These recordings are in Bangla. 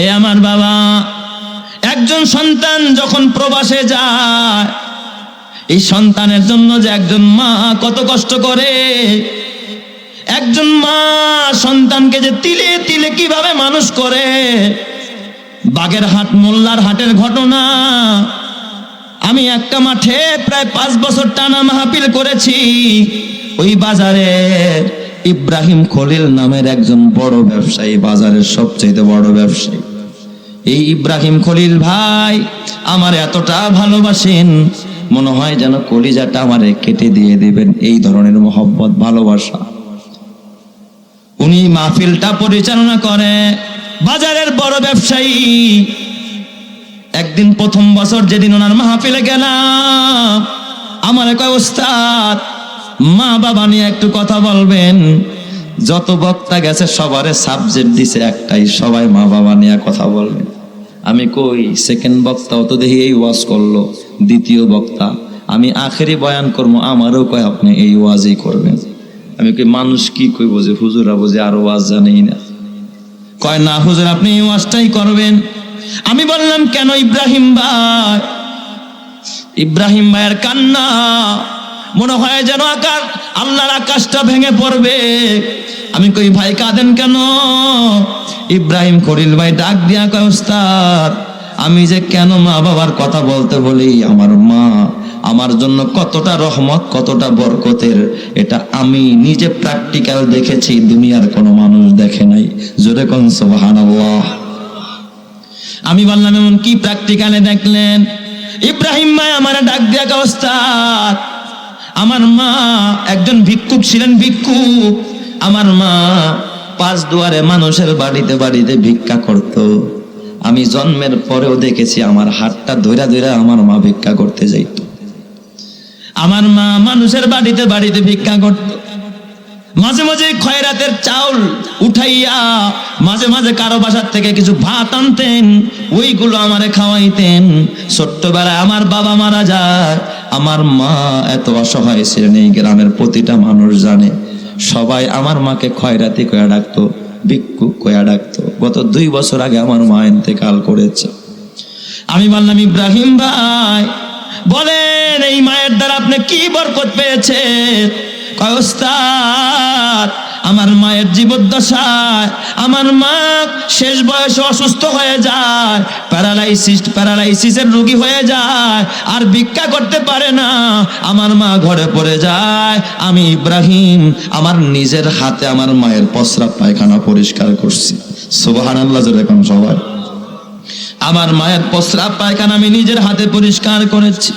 এ আমার বাবা, একজন সন্তান যখন প্রবাসে যায়, এই সন্তানের জন্য যে একজন মা কত কষ্ট করে, একজন মা সন্তানকে যে তিলে তিলে কীভাবে মানুষ করে বাগের হাট, মোল্লার হাটের ঘটনা, আমি একটা মাঠে প্রায় পাঁচ বছর টানা মাহফিল করেছি, ওই বাজারে ইব্রাহিম খলিল নামের একজন বড় ব্যবসায়ী, বাজারের সবচেয়ে বড় ব্যবসায়ী। এই ইব্রাহিম খলিল ভাই আমার এতটা ভালোবাসেন, মনে হয় যেন কলিজাটা আমারে কেটে দিয়ে দিবেন এই ধরনের মহব্বত, ভালোবাসা। উনি মাহফিলটা পরিচালনা করে, বাজারের বড় ব্যবসায়ী। একদিন প্রথম বছর যেদিন ওনার মাহফিলে গেলাম, আমার কয়, ওস্তাদ মা বাবা নিয়ে একটু কথা বলবেন। যত বক্তা গেছে, সবারে সাবজেক্ট দিছে একটাই, সবাই মা বাবা নিয়ে কথা বলবেন আমি কই সেকেন্ড বক্তা তো দেখি এই ওয়াজ করল, দ্বিতীয় বক্তা। আমি আখেরি বয়ান করব, আমারও কয় আপনি এই ওয়াজই করবেন। আমি কই, মানুষ কি কইব যে হুজুরা বুঝে, আরও ওয়াজ জানেই না। কয়, না হুজুর, আপনি এই ওয়াজটাই করবেন। আমি বললাম, কেন ইব্রাহিম ভাই? ইব্রাহিম ভাইয়ের কান্না। মনে হয় যেন আকার আল্লাহর আকাশটা ভেঙে পড়বে। আমি কই, ভাই কাঁদেন কেন? ইব্রাহিম খলিল ভাই ডাক দিয়া কয় উস্তাদ আমি যে কেন মা বাবার কথা বলতে বলি? আমার মা আমার জন্য কতটা রহমত, কতটা বরকতের, এটা আমি নিজে প্র্যাকটিক্যাল দেখেছি, দুনিয়ার কোনো মানুষ দেখে নাই। জোরে কোন সুবহানাল্লাহ। আমি বললাম, এমন কি প্র্যাকটিক্যালে দেখলেন? ইব্রাহিম ভাই আমার ডাক দিয়া অবস্থাত আমার মা একজন ভিক্ষুক ছিলেন ভিক্ষুক। আমার মা পাঁচ দুয়ারে মানুষের বাড়িতে বাড়িতে ভিক্ষা করত। আমি জন্মের পরেও দেখেছি আমার হাতটা ধইরা ধইরা আমার মা ভিক্ষা করতে যাইত। আমার মা মানুষের বাড়িতে বাড়িতে ভিক্ষা করত। মাঝে মাঝে খয়রাতের চাউল উঠাইয়া মাঝে মাঝে কারও বাসার থেকে কিছু ভাত আনতেন, ওইগুলো আমারে খাওয়াইতেন। ছোট্টবেলায় আমার বাবা মারা যায় আমার মা এত অসহায় ছিলেন, এই গ্রামের প্রতিটা মানুষ জানে। সবাই আমার মাকে খয়রাতি কয়া ডাকতো ভিক্ষু কয়া ডাকতো। গত দুই বছর আগে আমার মা ইন্তেকাল করেছে। আমি বললাম, ইব্রাহিম ভাই, বলেন, এই মায়ের দ্বারা আপনি কি বরকত পেয়েছেন? কয় আমার মায়ের জীবদ্দশায়, আমার মা শেষ বয়সে অসুস্থ হয়ে যায়, প্যারালাইসিস, প্যারালাইসিসের রোগী হয়ে যায়, আর ভিক্ষা করতে পারে না। আমার মা ঘরে পড়ে যায়। আমি ইব্রাহিম, আমার নিজের হাতে আমার মায়ের পসরা পায়খানা পরিষ্কার করছি। সুবাহান আল্লাহ যেরকম সবাই। আমার মায়ের প্রস্রাব পায়খানা আমি নিজের হাতে পরিষ্কার করেছি।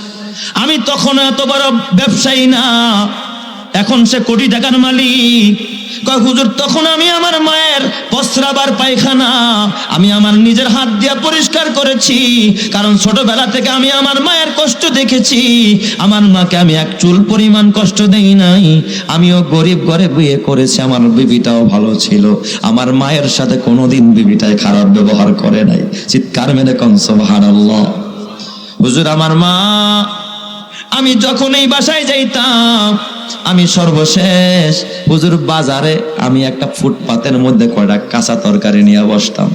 আমি তখন এত বড় ব্যবসায়ী না। এখন সে কোটি টাকার মালিক। কয়, হুজুর, তখন আমি আমার মায়ের প্রস্রাব পায়খানা, আমি আমার নিজের হাত দিয়ে পরিষ্কার করেছি। কারণ ছোটবেলা থেকে আমি আমার মায়ের কষ্ট দেখেছি। আমার মাকে আমি এক চুল পরিমাণ কষ্ট দেই নাই। আমিও গরিব ঘরে বিয়ে করেছি, আমার বিবিটাও ভালো ছিল। আমার মায়ের সাথে কোনোদিন বিবিটায় খারাপ ব্যবহার করে নাই। চিৎকার মেরে কনসবাহার হুজুর, আমার মা আমি যখন এই বাসায় যাইতাম, আমি সর্বশেষ হুজুর বাজারে আমি একটা ফুটপাতের মধ্যে কয়টা কাঁচা তরকারি নিয়ে বসতাম।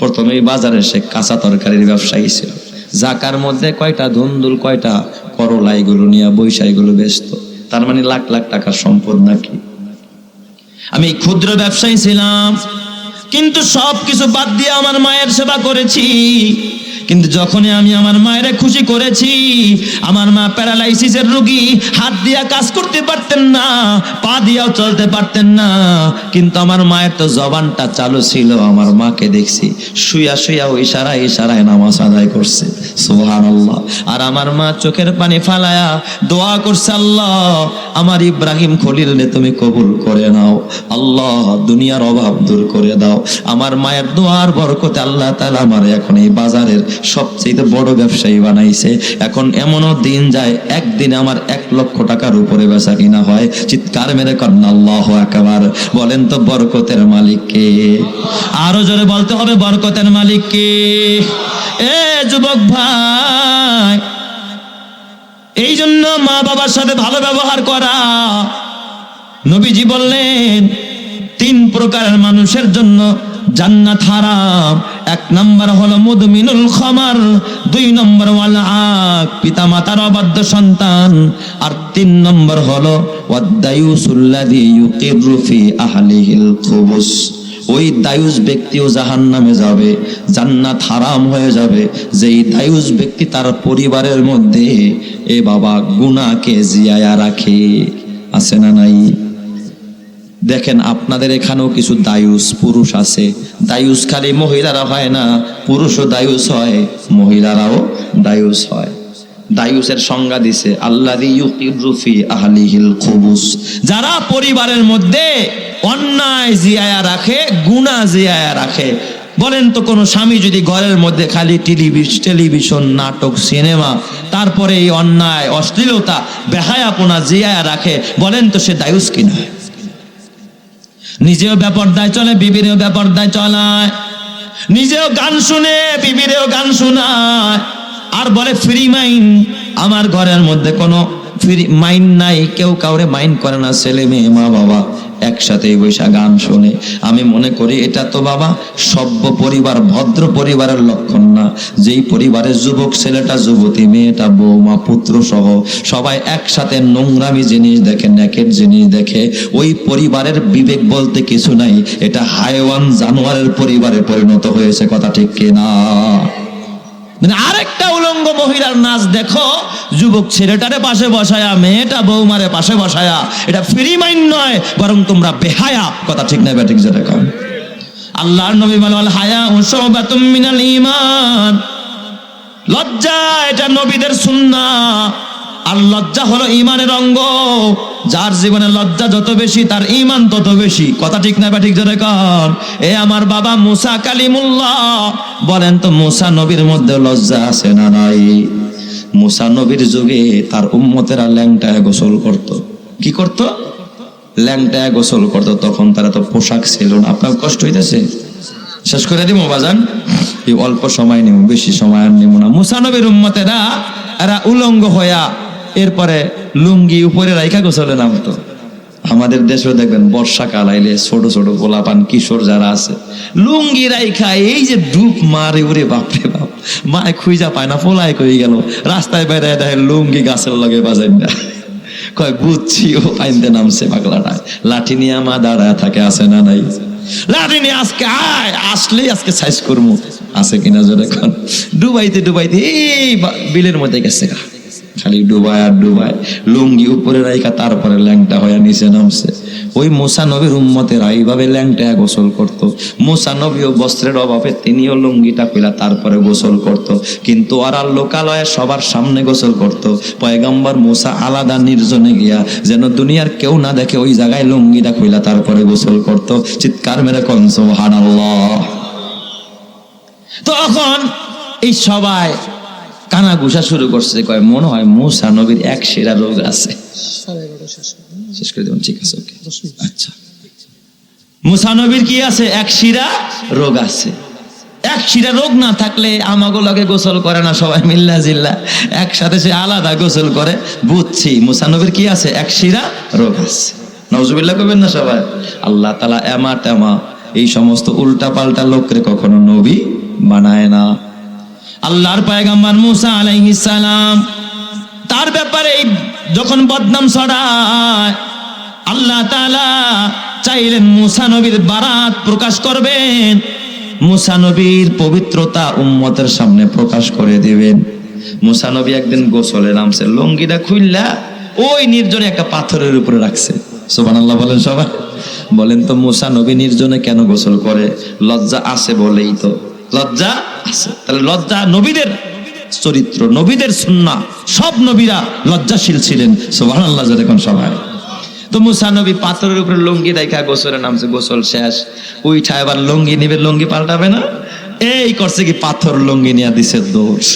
প্রথমে এই বাজারে সে কাঁচা তরকারির ব্যবসায়ী ছিল। জাকার মধ্যে কয়টা ধুন্দুল, কয়টা করলা, এগুলো নিয়ে বৈশা এগুলো বেচত। তার মানে লাখ লাখ টাকার সম্পদ নাকি? আমি ক্ষুদ্র ব্যবসায়ী ছিলাম, কিন্তু সব কিছু বাদ দিয়ে আমার মায়ের সেবা করেছি। কিন্তু যখনই আমি আমার মায়ের খুশি করেছি, আমার মা প্যারালাইসিসের রোগী, হাত দিয়া কাজ করতে পারতেন না, পা দিয়াও চলতে পারতেন না, কিন্তু আমার মায়ের তো জবানটা চালু ছিল, আমার মাকে দেখছি, শুয়া শুয়া ওই ইশারায় ইশারায় নামাজ আদায় করছে সোহান আল্লাহ আর আমার মা চোখের পানি ফালায়া দোয়া করছে, আল্লাহ, আমার ইব্রাহিম খলিল নে তুমি কবুল করে নাও, আল্লাহ, দুনিয়ার অভাব দূর করে দাও। আমার মায়ের দোয়ার বরকতে আল্লাহ তালা আমার এখন এই বাজারের সবচেয়ে বড় ব্যবসায়ী বানাইছে। এখন এমনও দিন যায়, একদিন আমার এক লক্ষ টাকার উপরে বেচা কিনা হয়। চিৎকার মেরে কন্যা আল্লাহ একেবার বলেন তো, বরকতের মালিক কে? আরও জোরে বলতে হবে, বরকতের মালিক কে? এ যুবক ভাই এই জন্য মা বাবার সাথে ভালো ব্যবহার করা। নবীজি বললেন, তিন প্রকারের মানুষের জন্য জান্নাত হারাম। এক নম্বর হলো মুদমিনুল খমার, দুই নম্বর আক পিতা মাতার অবাধ্য সন্তান, আর তিন নম্বর হলো ওয়াদ্দায়ুসুল্লাযী ইউকিরু ফি আহলিহিল খুবুস। ওই দায়ুস ব্যক্তিও জাহান নামে যাবে, জান্নাত হারাম হয়ে যাবে। যেই দায়ুস ব্যক্তি তার পরিবারের মধ্যে, এ বাবা গুনাকে জিয়ায়া রাখে। আছে না নাই? দেখেন আপনাদের এখানেও কিছু দায়ুস, পুরুষ আছে। দায়ুস খালি মহিলারা হয় না, পুরুষও দায়ুস হয়, মহিলারাও দায়ুস হয়। দায়ুসের সংজ্ঞা দিছে আল্লাহ আহলিহিল খুবুস। যারা পরিবারের মধ্যে অন্যায় জিয়ায়া রাখে, গুণা জিয়ায়া রাখে, বলেন তো কোনো স্বামী যদি ঘরের মধ্যে খালি টেলিভিশন টেলিভিশন, নাটক, সিনেমা, তারপরে এই অন্যায়, অশ্লীলতা, বেহায়াপনা জিয়ায়া রাখে, বলেন তো সে দায়ুস কিনা? নিজেও ব্যাপারদায় চলে, বিবিরেও ব্যাপারদায় চলায়। নিজেও গান শুনে, বিবিরেও গান শোনায়। আর বলে ফ্রি মাইন্ড আমার ঘরের মধ্যে কোনো ফ্রি মাইন্ড নাই, কেউ কাউরে মাইন্ড করে না, ছেলে মেয়ে, মা বাবা। একসাথে বৈশা গান শোনে। আমি মনে করি এটা তো বাবা সভ্য পরিবার, ভদ্র পরিবারের লক্ষণ না। যেই পরিবারের যুবক ছেলেটা, যুবতী মেয়েটা, বৌমা পুত্র সহ সবাই একসাথে নোংরামি জিনিস দেখে নেকের জিনিস দেখে, ওই পরিবারের বিবেক বলতে কিছু নাই। এটা হাইওয়ান জানোয়ারের পরিবারে পরিণত হয়েছে, কথা ঠিক কিনা? মানে আরেকটা উলঙ্গ মহিলার নাচ দেখো, যুবক ছেলেটারে পাশে বসায়া, মেয়েটা বৌমারে পাশে বসায়া। এটা ফ্রি মাইন্ড নয়, বরং তোমরা বেহায়া। কথা ঠিক নাই ঠিক যেটা কম আল্লাহর নবী বলে হায়া মিনাল ইমান লজ্জা, এটা নবীদের সুন্না আর লজ্জা হলো ইমানের অঙ্গ। যার জীবনে লজ্জা যত বেশি, তার ইমান তত বেশি। কথা ঠিক না বা ঠিক জোরে কর এ আমার বাবা মুসা কালিমুল্লাহ। বলেন তো, মুসা নবীর মধ্যে লজ্জা আছে না নাই? মুসা নবীর যুগে তার উম্মতেরা ল্যাংটায় গোসল করত। কি করত? ল্যাংটায় গোসল করত। তখন তারা তো পোশাক ছিল না। আপনার কষ্ট হইতেছে? শেষ করে দিব বাজান। এই অল্প সময় নিব, বেশি সময় আর নিব না। মুসানবীর উম্মতেরা, এরা উলঙ্গ হইয়া এরপরে লুঙ্গি উপরে রাইখা গোসলে নামতো। আমাদের দেশেও দেখবেন বর্ষাকাল আইলে ছোট ছোট গোলাপান কিশোর যারা আছে, লুঙ্গি রাইখা, এই যে ডুব মারে উরে বাপরে বাপ। মায় খুঁজা পায় না ফোলাই কই গেল। রাস্তায় বাইরে দেখে লুঙ্গি গাছের লগে বাজাই না। কয়, বুঝছি, ও আইনতে নামছে পাগলাটায়। লাঠি নিয়ে আমা দাঁড়ায় থাকে, আছে না নাই? লাঠি নিয়ে আজকে আয়, আসলেই আজকে সাইজ করব আছে কিনা জোরে এখন ডুবাইতে ডুবাইতে এই বিলের মধ্যে গেছে গা। খালি ডুবায় আর ডুবায়। লুঙ্গি উপরে রাইখা, তারপরে ল্যাংটা হয়ে নিচে নামছে। ওই মোসা নবীর উম্মতেরা এইভাবে ল্যাংটা গোসল করত। মোসা নবীও বস্ত্রের অভাবে তিনিও লুঙ্গিটা খুলা তারপরে গোসল করত। কিন্তু ওরা লোকালয়ে সবার সামনে গোসল করত। পয়গম্বর মোসা আলাদা নির্জনে গিয়া যেন দুনিয়ার কেউ না দেখে ওই জায়গায় লুঙ্গিটা খুলা তারপরে গোসল করত। চিৎকার মেরে কনসো হানাল্লাহ তখন এই সবাই কানা ঘুষা শুরু করছে কয় মনে হয় মুসা নবীর এক সেরা রোগ আছে। শেষ করে দেবেন ঠিক আছে ওকে। আচ্ছা। মুসা নবীর কি আছে? এক শিরা রোগ আছে। এক শিরা রোগ না থাকলে আমাগুলোকে গোসল করে না সবাই মিল্লা জিল্লা। একসাথে সে আলাদা গোসল করে বুঝছি। মুসা নবীর কি আছে? এক শিরা রোগ আছে। নজুবিল্লাহ করবেন না সবাই? আল্লাহ তালা এমা তেমা এই সমস্ত উল্টা পাল্টা লোকরে কখনো নবী বানায় না। আল্লাহর পায়গাম্বার মুসা আলাইহিস সালাম, তার ব্যাপারে যখন বদনাম ছড়ায়, আল্লাহ তাআলা চাইলেন মুসা নবীর বারাত প্রকাশ করবেন। মুসা নবীর পবিত্রতা উম্মতের সামনে প্রকাশ করে দিবেন। মুসা নবী একদিন গোসলে নামছে, লঙ্গিটা খুললা ওই নির্জনে একটা পাথরের উপরে রাখছে। সুবহানাল্লাহ বলেন সবাই। বলেন তো মুসা নবী নির্জনে কেন গোসল করে? লজ্জা আছে বলেই তো। লজ্জা আছে। তাহলে লজ্জা নবীদের চরিত্র, নবীদের সুন্না, সব নবীরা লজ্জাশীল ছিলেন। সোহান আল্লাহ সবাই তো মুসা নবী পাথরের উপরে লুঙ্গি দেখা গোসলের নামছে, গোসল শেষ। উইঠা এবার লুঙ্গি নিবে, লুঙ্গি পাল্টাবে না? এই করছে কি পাথর, লুঙ্গি নিয়ে দিছে দৌড়।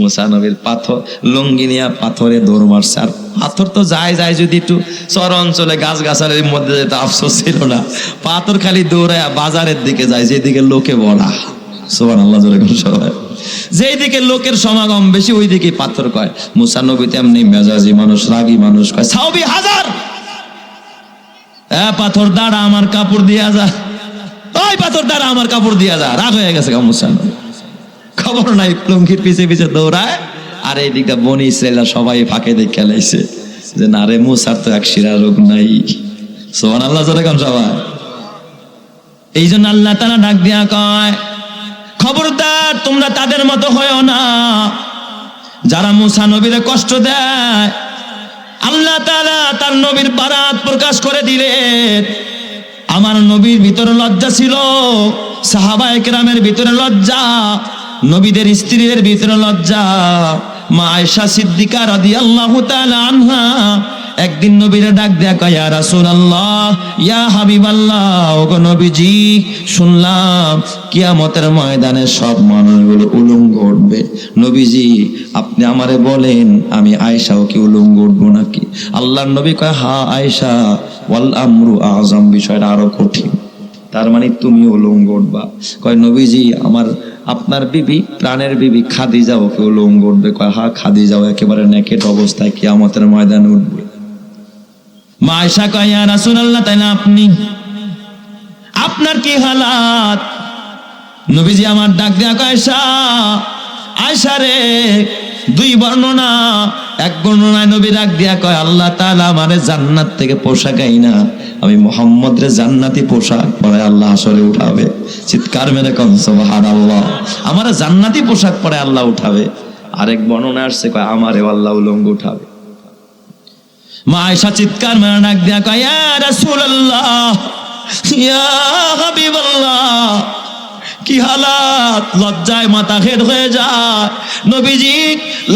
মুসা নবীর পাথর, লুঙ্গি নিয়ে পাথরে দৌড় মারছে। আর পাথর তো যায় যায় যদি একটু চর অঞ্চলে গাছ গাছালির মধ্যে যেতে আফসোস ছিল না। পাথর খালি দৌড়ায় বাজারের দিকে যায়, যেদিকে লোকে বড়া সোহান আল্লাহ জোরে সবাই। যেই দিকে লোকের সমাগম, বেশি ওই দিকে পাথর কয়। মুসা নবী তেমনি মেজাজি মানুষ, রাগী মানুষ কয়, সাউবি হাজার! এ পাথর, দাঁড়া আমার কাপড় দিয়া যা। ওই পাথর দ্বারা আমার কাপড় দিয়া যা। রাগ হয়ে গেছে গামুছা খবর নাই লঙ্কির পিছে পিছে দৌড়ায়। আর এই বনি ইসরায়েলরা সবাই ফাঁকে দেখে লাইছে। যে না রে, মুসার তো এক শিরা রোগ নাই। সোহান আল্লাহ চলে কেন সবাই। এই জন্য আল্লাহ তারা ডাক দিয়া কয় খবরদার, তোমরা তাদের মতো হয়েও না। যারা মুসা নবীরে কষ্ট দেয়, আল্লাহ তাআলা তার নবীর বারাত প্রকাশ করে দিলেন। আমার নবীর ভিতরে লজ্জা ছিল, সাহাবায়ে কেরামের ভিতরে লজ্জা, নবীদের স্ত্রীদের ভিতরে লজ্জা। মা আয়েশা সিদ্দিকা রাদিয়াল্লাহু তাআলা আনহা একদিন নবীরে ডাক দেয়া ইয়া রাসূলুল্লাহ, ইয়া হাবিবাল্লাহ, ওগো নবীজি, শুনলাম কিয়ামতের ময়দানে সব মানুষগুলো উলঙ্গ উঠবে। নবীজি, আপনি আমারে বলেন, আমি আয়েশাও কি উলঙ্গ উঠবো নাকি? আল্লাহর নবী কয়, হা আয়েশা, ওয়াল আমরু আজম বিষয়টা আরও কঠিন। তার মানে তুমি উলঙ্গ উঠবা। কয়, নবীজি, আমার, আপনার বিবি, প্রাণের বিবি খাদিজা কেউ উলঙ্গ উঠবে? কয়, হা, খাদিজাও একেবারে নেকেট অবস্থায় কিয়ামতের ময়দানে উঠবে। মা আয়েশা কয়, ইয়া রাসূলুল্লাহ তাই না আপনি আপনার কি হালাত? নবীজি আমার ডাক দেয়া কয়, আয়েশা আয়েশা রে, দুই বর্ণনা, এক বর্ণনায় নবী ডাক দিয়া কয়, আল্লাহ তাআলা আমারে জান্নাত থেকে পোশাক আই না। আমি মোহাম্মদ রে জান্নাতি পোশাক পরে আল্লাহ আসরে উঠাবে। চিৎকার মেরে কম সুবহানাল্লাহ। আমার জান্নাতি পোশাক পরে আল্লাহ উঠাবে। আরেক বর্ণনা আসছে, কয়, আমারে আল্লাহ উলঙ্গ উঠাবে। মা আয়েশা চিৎকার মেরে ডাক দিয়া কয়, ইয়া রাসূলুল্লাহ, ইয়া হাবিবাল্লাহ, কি হালাত? লজ্জায় মাথা হেড হয়ে যায়। নবীজি,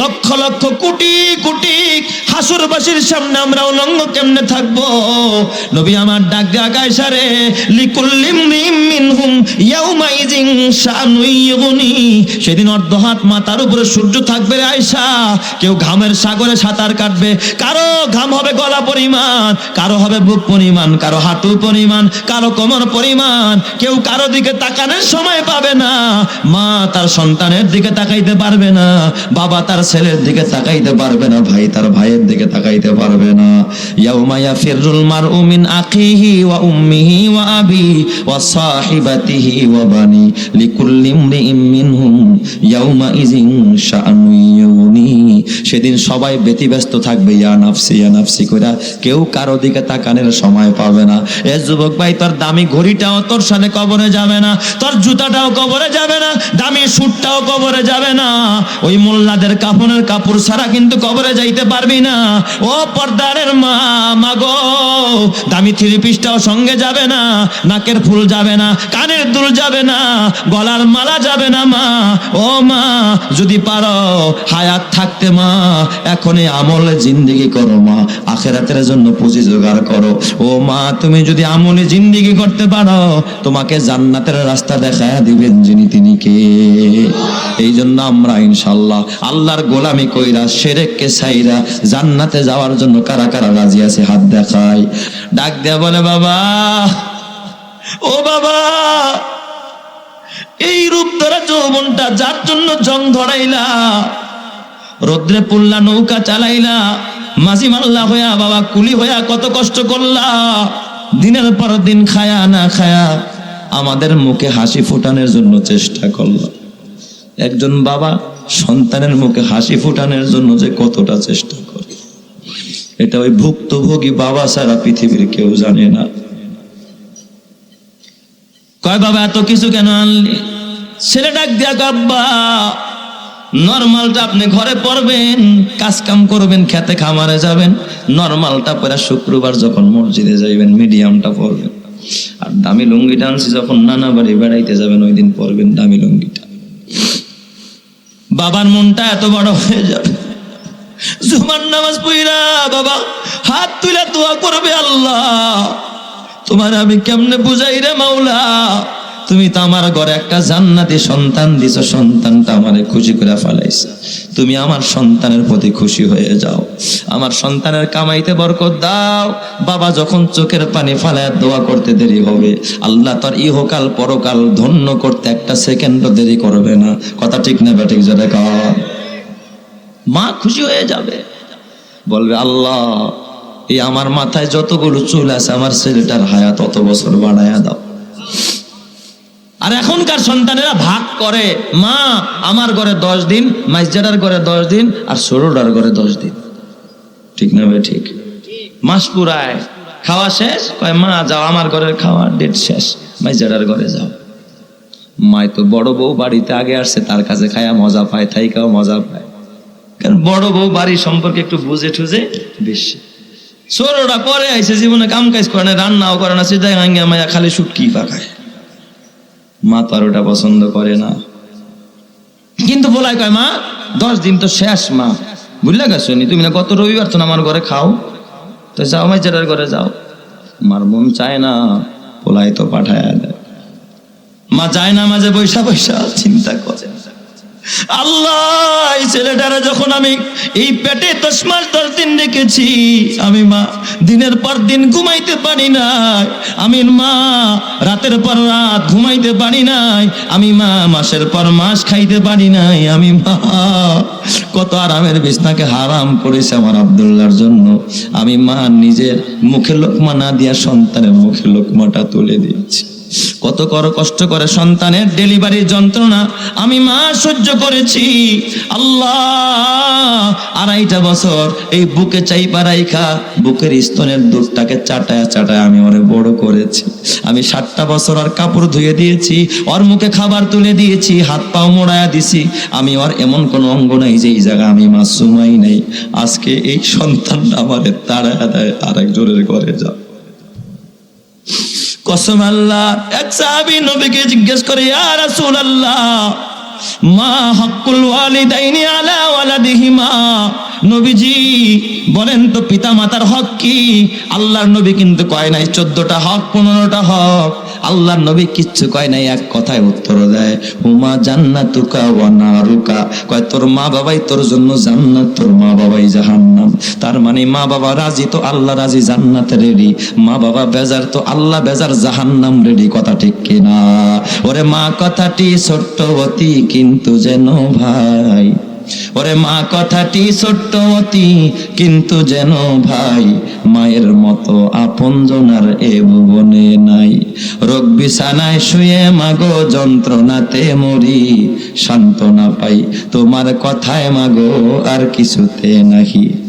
লক্ষ লক্ষ কোটি কোটি হাসুরবাসীর সামনে আমরা উলঙ্গ কেমনে থাকব? নবী আমার ডাক দেয়া গায়সারে লিকুল্লিম মিনহুম ইয়াউমাইজিন শানুইগুনি সেদিন অর্ধ হাত মাথার উপরে সূর্য থাকবে রে আয়সা কেউ ঘামের সাগরে সাঁতার কাটবে, কারও ঘাম হবে গলা পরিমাণ, কারও হবে বুক পরিমাণ, কারও হাঁটু পরিমাণ, কারও কোমর পরিমাণ। কেউ কারও দিকে তাকানোর সময় পাবে না, মা তার সন্তানের দিকে তাকাইতে পারবে না। বাবা তার ছেলের দিকে তাকাইতে পারবে না, ভাই তার ভাইয়ের দিকে তাকাইতে পারবে না। ইয়াউমা ইয়াফিরুল মারউ মিন আখিহি ওয়া উম্মিহি ওয়া আবি ওয়া সাহিবাতিহি ওয়া বানি লিকুল্লি ইমরিইম মিনহুম ইয়াউমা ইযিন সেদিন সবাই ব্যতিব্যস্ত থাকবে, ইয়া নাফসি ইয়া নাফসি কইরা কেউ কারও দিকে তাকানোর সময় পাবে না। এ যুবক ভাই, তোর দামি ঘড়িটাও তোর সাথে কবরে যাবে না, তোর জুতাটাও কবরে যাবে না, দামি সুটটাও কবরে যাবে না। ওই মোল্লাদের কাপড়ের কাপড় ছাড়া কিন্তু কবরে যাইতে পারবি না। ও পর্দারের মা মাগো দামি থ্রি পিসটাও সঙ্গে যাবে না, নাকের ফুল যাবে না, কানের দুল যাবে না, গলার মালা যাবে না মা। ও মা, যদি পারো হায়াত থাকতে মা, এখনই আমলে জিন্দিগি করো মা, আখেরাতের জন্য পুঁজি জোগাড় করো। ও মা, তুমি যদি আমলে জিন্দিগি করতে পারো, তোমাকে জান্নাতের রাস্তা দেখায় দিবেন যিনি তিনি কে। এই জন্য আমরা ইনশাল্লাহ আল্লাহর গোলামি কইরা, সেরেককে সাইরা জান্নাতে যাওয়ার জন্য কারা কারা রাজি আছে? হাত দেখায় ডাক দেয়া বলে, বাবা, ও বাবা, এই রূপ ধরা যৌবনটা যার জন্য জং ধরাইলা? রোদ্রে পুল্লা, নৌকা চালাইলা? মাঝি মাল্লা হইয়া, বাবা কুলি হইয়া কত কষ্ট করলা? দিনের পর দিন খায়া না খায়া আমাদের মুখে হাসি ফোটানোর জন্য চেষ্টা করলা। একজন বাবা সন্তানের মুখে হাসি ফুটানোর জন্য যে কতটা চেষ্টা করে। এটা ওই ভুক্তভোগী বাবা ছাড়া পৃথিবীর কেউ জানে না। কয়, বাবা, এত কিছু কেন আনলি? ছেলে ডাক দিয়া গাব্বা নর্মালটা আপনি ঘরে পড়বেন কাজ কাম করবেন, খেতে খামারে যাবেন, নর্মালটা পরে শুক্রবার যখন মসজিদে যাইবেন, মিডিয়ামটা পরবেন। আর দামি লুঙ্গিটা আনছি যখন নানা বাড়ি বেড়াইতে যাবেন, ওই দিন পরবেন দামি লুঙ্গিটা। বাবার মনটা এত বড় হয়ে যাবে। জুমার নামাজ পইরা বাবা, হাত তুলে দোয়া করবে আল্লাহ। তোমার আমি কেমনে বুঝাই রে মাওলা? তুমি তো আমার ঘরে একটা জান্নাতি সন্তান দিছো, সন্তানটা আমারে খুশি করে ফেলাইছে। তুমি আমার সন্তানের প্রতি খুশি হয়ে যাও। আমার সন্তানের কামাইতে বরকত দাও। বাবা যখন চোখের পানি ফালায় দোয়া করতে দেরি হবে। আল্লাহ তোর ইহকাল পরকাল ধন্য করতে একটা সেকেন্ডও দেরি করবে না। কথা ঠিক না ব্যাটিক জোরে কর। মা খুশি হয়ে যাবে। বলবে, আল্লাহ, এই আমার মাথায় যতগুলো চুল আছে, আমার ছেলেটার হায়াত অত বছর বাড়ায়া দাও। আর এখনকার সন্তানেরা ভাগ করে, মা, আমার ঘরে দশ দিন, মাইজাডার ঘরে দশ দিন, আর সরোডার ঘরে দশ দিন। ঠিক না ভাই, ঠিক? মাস পুরায় খাওয়া শেষ, কয়, মা, যাও, আমার ঘরের খাওয়া ডেট শেষ, মাইজাডার ঘরে যাও। মায় তো বড় বউ বাড়িতে আগে আসছে, তার কাছে খায়া মজা পায় তাই খাওয়া মজা পায়। কারণ বড় বউ বাড়ি সম্পর্কে একটু বুঝে টুঝে বেশি। ছোটরা পরে আইসে জীবনে কাম কাজ করে না, রান্নাও করে না সে যায় ভাঙ্গিয়া মায়া খালি সুটকি পাকায়। মা তো আর ওটা পছন্দ করে না। কিন্তু বলাই কয়, মা, দশ দিন তো শেষ, মা। বুঝলে গেছো নি তুমি না গত রবিবার তো আমার ঘরে খাও? তো যাও মাই জেরার ঘরে যাও। মার মন চায় না পোলাই তো পাঠায় মা যায় না মাঝে বৈশা বৈশা, চিন্তা করে আল্লাহ ছেলেটারা যখন আমি এই পেটে দশ মাস দশ দিন রেখেছি, আমি মা, দিনের পর দিন ঘুমাইতে পারি নাই। আমি মা, রাতের পর রাত ঘুমাইতে পারি নাই। আমি মা, মাসের পর মাস খাইতে পারি নাই। আমি মা, কত আরামের বিছনাকে হারাম করেছে আমার আবদুল্লাহর জন্য। আমি মা নিজের মুখে লোকমা না দিয়া সন্তানের মুখে লোকমাটা তুলে দিয়েছি। কত কর কষ্ট করে সন্তানের ডেলিভারির যন্ত্রণা আমি মা সহ্য করেছি। আল্লাহ, আড়াইটা বছর এই বুকে বুকের স্তনের দুধটাকে চাটায় আমি বড় করেছি। আমি সাতটা বছর আর কাপড় ধুয়ে দিয়েছি, ওর মুখে খাবার তুলে দিয়েছি, হাত পাও মোড়ায়া দিছি। আমি ওর এমন কোনো অঙ্গ নাই যে এই জায়গা আমি মাসুমাই নাই। আজকে এই সন্তানটা আমাদের তাড়ায় দেয় আরেকজনের ঘরে যা কসম আল্লাহ। এক সাহাবি নবীকে জিজ্ঞেস করে ইয়া রাসূলুল্লাহ মা হাক্কুল ওয়ালিদাইনি আলা ওয়ালাদিহিমা? নবীজি বলেন তো পিতা মাতার হক কি? আল্লাহর নবী কিন্তু কয় নাই, চোদ্দটা হক, পনেরোটা হক। আল্লাহর নবী কিচ্ছু কয় নাই, এক কথায় উত্তর দেয় হুমা জান্নাতুকা ওয়া নারুকা। কয়, তোর মা বাবাই তোর জন্য জান্নাত, তোর মা বাবাই জাহান্নাম। তার মানে মা বাবা রাজি তো আল্লাহ রাজি, জান্নাত রেডি মা বাবা বেজার তো আল্লাহ বেজার, জাহান্নাম রেডি কথা ঠিক কিনা? ওরে মা, কথাটি ছোট্ট কিন্তু যেন ভাই। ওরে মা, কথাটি ছোট্ট অতি, কিন্তু যেন ভাই, মায়ের মতো আপন জনার এ ভুবনে নাই। রোগ বিছানায় শুয়ে মাগো, যন্ত্রণাতে মরি, সান্ত্বনা পাই, তোমার কথায় মাগো আর কিছুতে নাহি।